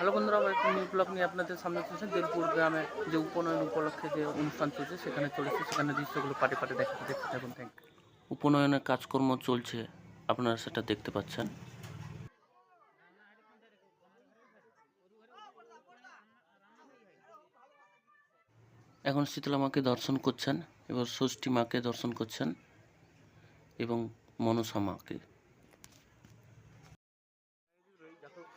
Hello বন্ধুরা, আমার একটি নিউ ব্লগ নিয়ে আপনাদের সামনে চলছে। দেবপুর গ্রামে যে উপনয়ন উপলক্ষে যে অনুষ্ঠান চলছে, সেখানে চলেছে। সেখানে দৃশ্যগুলো পাটে পাটে দেখাতে দেখতে থাকুন থ্যাংক উপনয়নের কাজকর্ম চলছে, আপনারা সেটা দেখতে পাচ্ছেন। এখন শীতলা মাকে দর্শন করছেন, এবার ষষ্ঠী মাকে দর্শন করছেন, এবং মনসা মাকে।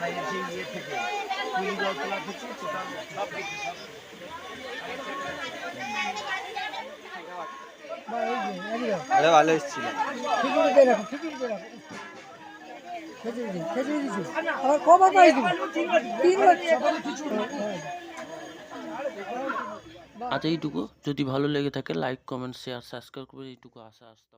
মানে যে ইয়ে থেকে কুড়ি থেকে টোটাল সব কিছু সব ভালো এসেছিল। খিচুড়ি দিয়ে রাখো খিচুড়ি দিয়ে রাখো। খিচুড়ি দিন খিচুড়ি দিছি? আবার কবার পাই তিনবার আজ এইটুকু। যদি ভালো লেগে থাকে লাইক কমেন্ট শেয়ার সাবস্ক্রাইব করে এইটুকু আশা আসতে